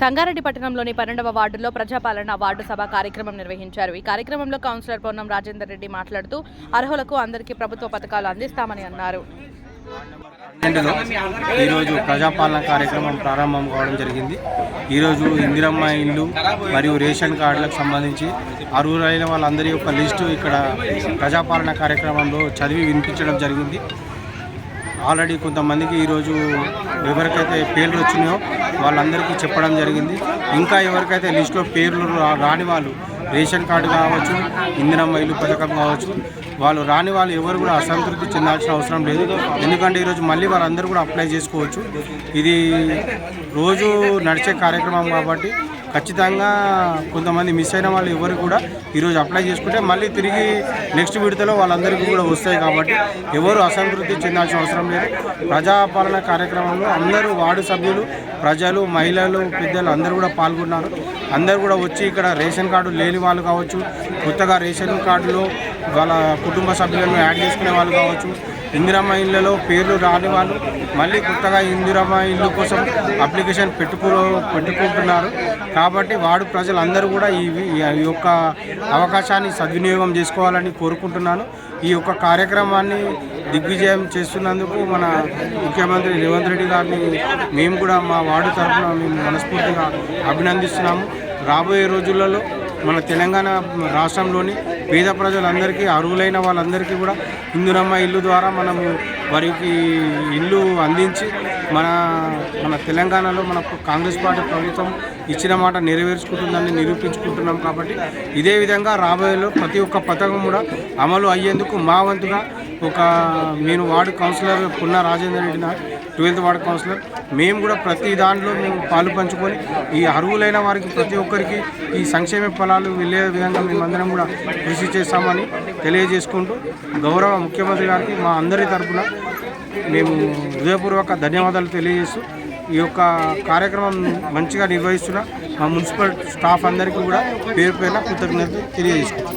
సంగారెడ్డి పట్టణంలోని పన్నెండవ వార్డులో ప్రజాపాలన వార్డు సభ కార్యక్రమం నిర్వహించారు. ఈ కార్యక్రమంలో కౌన్సిలర్ పొన్నం రాజేందర్ రెడ్డి మాట్లాడుతూ అర్హులకు అందరికీ ప్రభుత్వ పథకాలు అందిస్తామని అన్నారు. ఈరోజు ప్రజాపాలన కార్యక్రమం ప్రారంభం కావడం జరిగింది. ఈరోజు ఇందిరమ్మ ఇల్లు మరియు రేషన్ కార్డులకు సంబంధించి అర్హులైన వాళ్ళందరి యొక్క లిస్టు ఇక్కడ ప్రజాపాలన కార్యక్రమంలో చదివి వినిపించడం జరిగింది. ఆల్రెడీ కొంతమందికి ఈరోజు ఎవరికైతే పేర్లు వచ్చినాయో వాళ్ళందరికీ చెప్పడం జరిగింది. ఇంకా ఎవరికైతే లిస్టులో పేర్లు రా- రాని వాళ్ళు రేషన్ కార్డు కావచ్చు ఇందిరమ్మ మైలు పథకం కావచ్చు వాళ్ళు రాని వాళ్ళు ఎవరు కూడా అసంతృప్తి చెందాల్సిన అవసరం లేదు. ఎందుకంటే ఈరోజు మళ్ళీ వాళ్ళందరూ కూడా అప్లై చేసుకోవచ్చు. ఇది రోజు నడిచే కార్యక్రమం కాబట్టి ఖచ్చితంగా కొంతమంది మిస్ అయిన వాళ్ళు ఎవరు కూడా ఈరోజు అప్లై చేసుకుంటే మళ్ళీ తిరిగి నెక్స్ట్ విడతలో వాళ్ళందరికీ కూడా వస్తాయి కాబట్టి ఎవరు అసంతృప్తి చెందాల్సిన అవసరం లేదు. ప్రజాపాలన కార్యక్రమంలో అందరూ వార్డు సభ్యులు ప్రజలు మహిళలు పెద్దలు అందరూ కూడా పాల్గొన్నారు. అందరూ కూడా వచ్చి ఇక్కడ రేషన్ కార్డు లేని వాళ్ళు కావచ్చు కొత్తగా రేషన్ కార్డులో వాళ్ళ కుటుంబ సభ్యులను యాడ్ చేసుకునే వాళ్ళు కావచ్చు ఇందిరమ్మ ఇళ్ళలో పేర్లు రాని వాళ్ళు మళ్ళీ కొత్తగా ఇందిరమ్మ ఇల్లు కోసం అప్లికేషన్ పెట్టుకో పెట్టుకుంటున్నారు. కాబట్టి వాడు ప్రజలందరూ కూడా ఈ యొక్క అవకాశాన్ని సద్వినియోగం చేసుకోవాలని కోరుకుంటున్నాను. ఈ యొక్క కార్యక్రమాన్ని దిగ్విజయం చేస్తున్నందుకు మన ముఖ్యమంత్రి రేవంత్ రెడ్డి గారిని మేము కూడా మా వార్డు తరఫున మేము మనస్ఫూర్తిగా అభినందిస్తున్నాము. రాబోయే రోజులలో మన తెలంగాణ రాష్ట్రంలోని పేద ప్రజలందరికీ అర్హులైన వాళ్ళందరికీ కూడా ఇందురమ్మ ఇల్లు ద్వారా మనము వారికి ఇల్లు అందించి మన మన తెలంగాణలో మన కాంగ్రెస్ పార్టీ ప్రభుత్వం ఇచ్చిన మాట నెరవేర్చుకుంటుందని నిరూపించుకుంటున్నాం కాబట్టి ఇదే విధంగా రాబోయేలో ప్రతి ఒక్క పథకం కూడా అమలు అయ్యేందుకు మా వంతుగా ఒక నేను వార్డు కౌన్సిలర్ పున్న రాజేందర్ రెడ్డి నా ట్వెల్త్ వార్డు కౌన్సిలర్. మేము కూడా ప్రతి దాంట్లో మేము పాలు పంచుకొని ఈ అర్హులైన వారికి ప్రతి ఒక్కరికి ఈ సంక్షేమ ఫలాలు వెళ్ళే విధంగా మేమందరం కూడా కృషి చేస్తామని తెలియజేసుకుంటూ గౌరవ ముఖ్యమంత్రి గారికి మా అందరి తరఫున మేము హృదయపూర్వక ధన్యవాదాలు తెలియజేస్తూ ఈ యొక్క కార్యక్రమం మంచిగా నిర్వహిస్తున్న మా మున్సిపల్ స్టాఫ్ అందరికీ కూడా పేరు పేరున కృతజ్ఞతలు తెలియజేసుకుంటున్నాం.